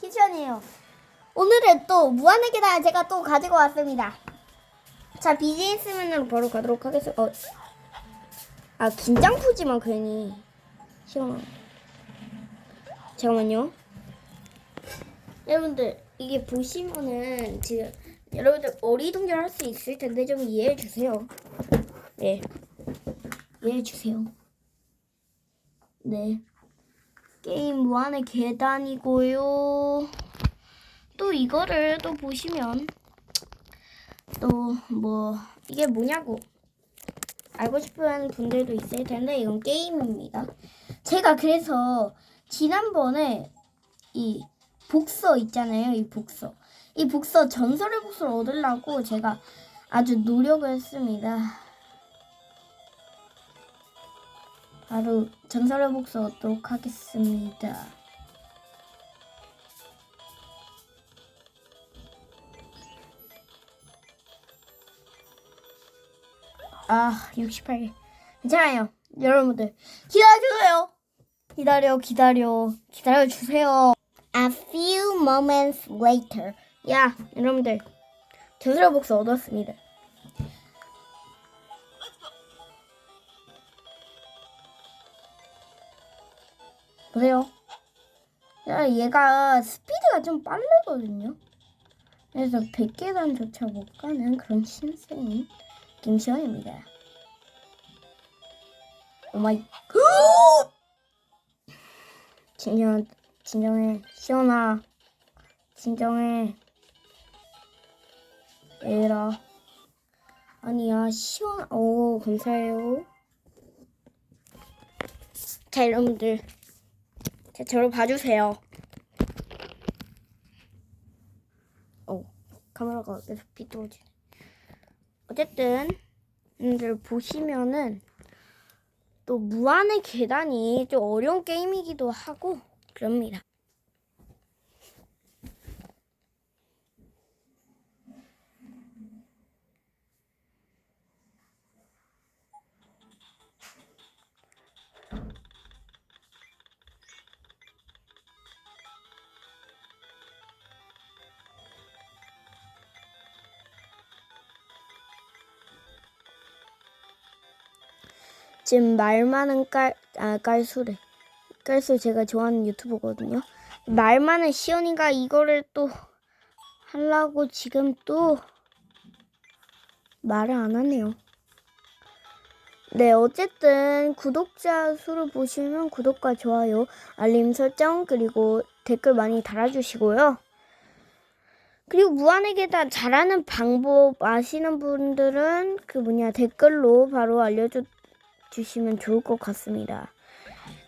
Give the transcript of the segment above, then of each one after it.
키션이에요. 오늘은 또 무한의 계단 제가 또 가지고 왔습니다. 자, 비즈니스맨으로 바로 가도록 하겠습니다. 어. 아, 긴장 푸지마, 괜히. 시원하 잠깐만요. 여러분들, 이게 보시면은 지금 여러분들 어리둥절 할 수 있을 텐데 좀 이해해 주세요. 네. 이해해 주세요. 네. 게임 무한의 계단이고요. 또 이거를 또 보시면 또 뭐 이게 뭐냐고 알고 싶은 분들도 있을 텐데 이건 게임입니다. 제가 그래서 지난번에 이 복서 있잖아요. 이 복서. 이 복서 전설의 복서를 얻으려고 제가 아주 노력을 했습니다. 바로 전설의 복서 얻도록 하겠습니다. 아, 68개. 괜찮아요. 여러분들, 기다려주세요. 기다려, 기다려. 기다려주세요. A few moments later. 야, 여러분들. 전설의 복서 얻었습니다. 보세요. 야, 얘가 스피드가 좀 빠르거든요. 그래서 100계단조차 못 가는 그런 신세인 김시원입니다. 오마이. 진정, 진정해. 시원아. 진정해. 얘들아. 아니야, 시원, 오, 감사해요. 자, 여러분들. 자, 저를 봐주세요. 어, 카메라가 계속 비뚤어지네. 어쨌든, 여러분들 보시면은, 또 무한의 계단이 좀 어려운 게임이기도 하고, 그럽니다. 지금 말 많은 깔, 아, 깔수래. 깔수 제가 좋아하는 유튜버거든요. 말 많은 시연이가 이거를 또 하려고 지금 또 말을 안 하네요. 네, 어쨌든 구독자 수를 보시면 구독과 좋아요, 알림 설정, 그리고 댓글 많이 달아주시고요. 그리고 무한의 계단 잘하는 방법 아시는 분들은 그 뭐냐 댓글로 바로 알려주 주시면 좋을 것 같습니다.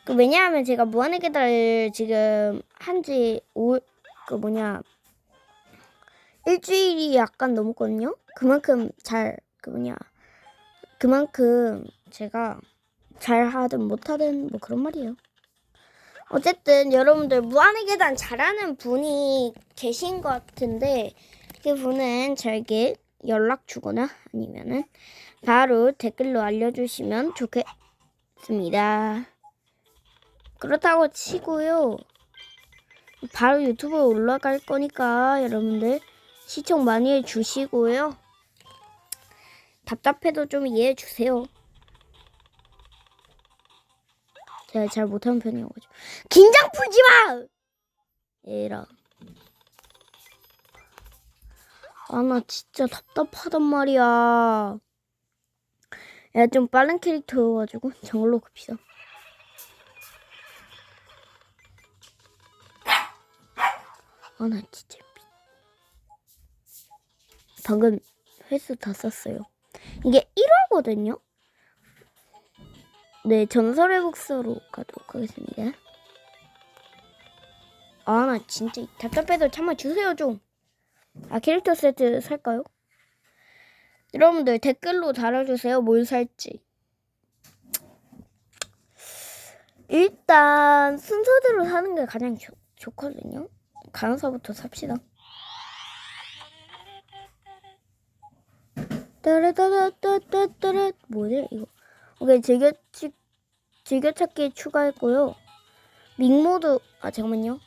그 왜냐하면 제가 무한의 계단을 지금 한지 오그 뭐냐 일주일이 약간 넘었거든요. 그만큼 잘 그 뭐냐 그만큼 제가 잘 하든 못하든 뭐 그런 말이에요. 어쨌든 여러분들 무한의 계단 잘하는 분이 계신 것 같은데 그 분은 저에게 연락 주거나 아니면은 바로 댓글로 알려주시면 좋겠습니다. 그렇다고 치고요. 바로 유튜브에 올라갈 거니까 여러분들 시청 많이 해주시고요. 답답해도 좀 이해해 주세요. 제가 잘 못하는 편이어가지고 긴장 풀지 마. 에라. 아 나 진짜 답답하단 말이야. 야 좀 빠른 캐릭터여가지고 정글로 급시다. 아 나 진짜 미... 방금 횟수 다 썼어요. 이게 1화거든요. 네 전설의 복서로 가도록 하겠습니다. 아 나 진짜 답답해서 참아 주세요 좀. 아 캐릭터 세트 살까요? 여러분들 댓글로 달아주세요. 뭘 살지. 일단 순서대로 사는 게 가장 좋, 좋거든요. 간호사부터 삽시다. 따라따라따따따라. 뭐지 이거? 오케이 즐겨찾기 즐겨찾기 추가했고요. 밍모드 아 잠깐만요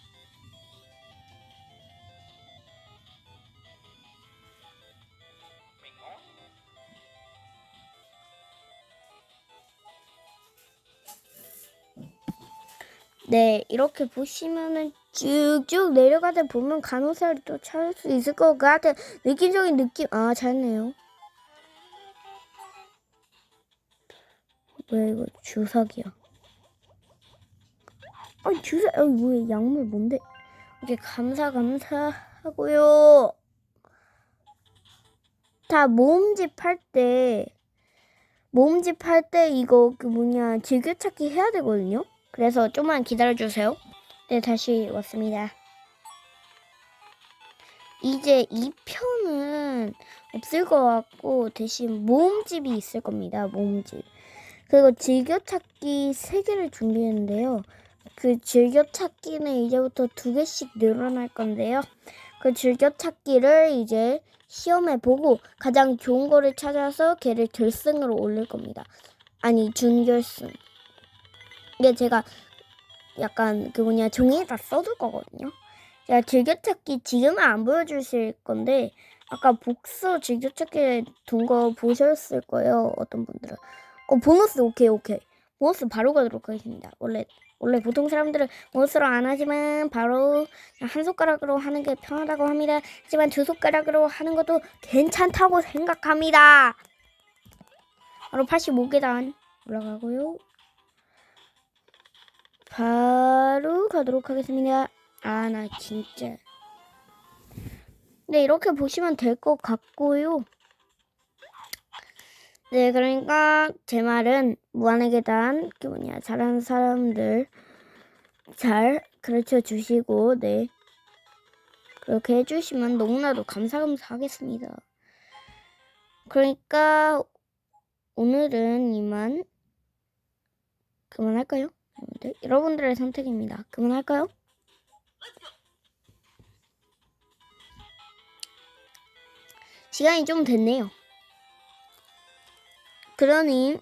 네, 이렇게 보시면은 쭉쭉 내려가다 보면 간호사를 또 찾을 수 있을 것 같아. 느낌적인 느낌, 아, 잘했네요. 뭐야, 이거 주석이야. 아니, 주석, 아니, 뭐야, 약물 뭔데? 이렇게 감사, 감사 하고요. 다 모음집 할 때, 모음집 할 때 이거 그 뭐냐, 즐겨찾기 해야 되거든요? 그래서 좀만 기다려주세요. 네, 다시 왔습니다. 이제 2편은 없을 것 같고, 대신 모음집이 있을 겁니다. 모음집. 그리고 즐겨찾기 3개를 준비했는데요. 그 즐겨찾기는 이제부터 두 개씩 늘어날 건데요. 그 즐겨찾기를 이제 시험에 보고 가장 좋은 거를 찾아서 걔를 결승으로 올릴 겁니다. 아니, 준결승. 이게 제가 약간 그 뭐냐 종이에다 써둘 거거든요. 제가 즐겨찾기 지금은 안 보여주실 건데 아까 복수 즐겨찾기 둔 거 보셨을 거예요. 어떤 분들은. 어 보너스 오케이 오케이. 보너스 바로 가도록 하겠습니다. 원래 원래 보통 사람들은 보너스로 안 하지만 바로 한 손가락으로 하는 게 편하다고 합니다. 하지만 두 손가락으로 하는 것도 괜찮다고 생각합니다. 바로 85계단 올라가고요. 바로 가도록 하겠습니다. 아, 나 진짜. 네, 이렇게 보시면 될 것 같고요. 네, 그러니까 제 말은 무한의 계단, 그 뭐냐, 잘하는 사람들 잘 가르쳐 주시고, 네. 그렇게 해주시면 너무나도 감사감사 하겠습니다. 그러니까 오늘은 이만 그만할까요? 여러분들, 여러분들의 선택입니다. 그만할까요? 시간이 좀 됐네요. 그러니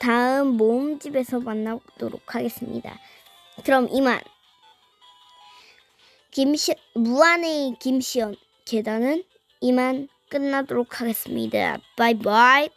다음 모음집에서 만나보도록 하겠습니다. 그럼 이만 김시 무한의 김시연 계단은 이만 끝나도록 하겠습니다. 바이바이.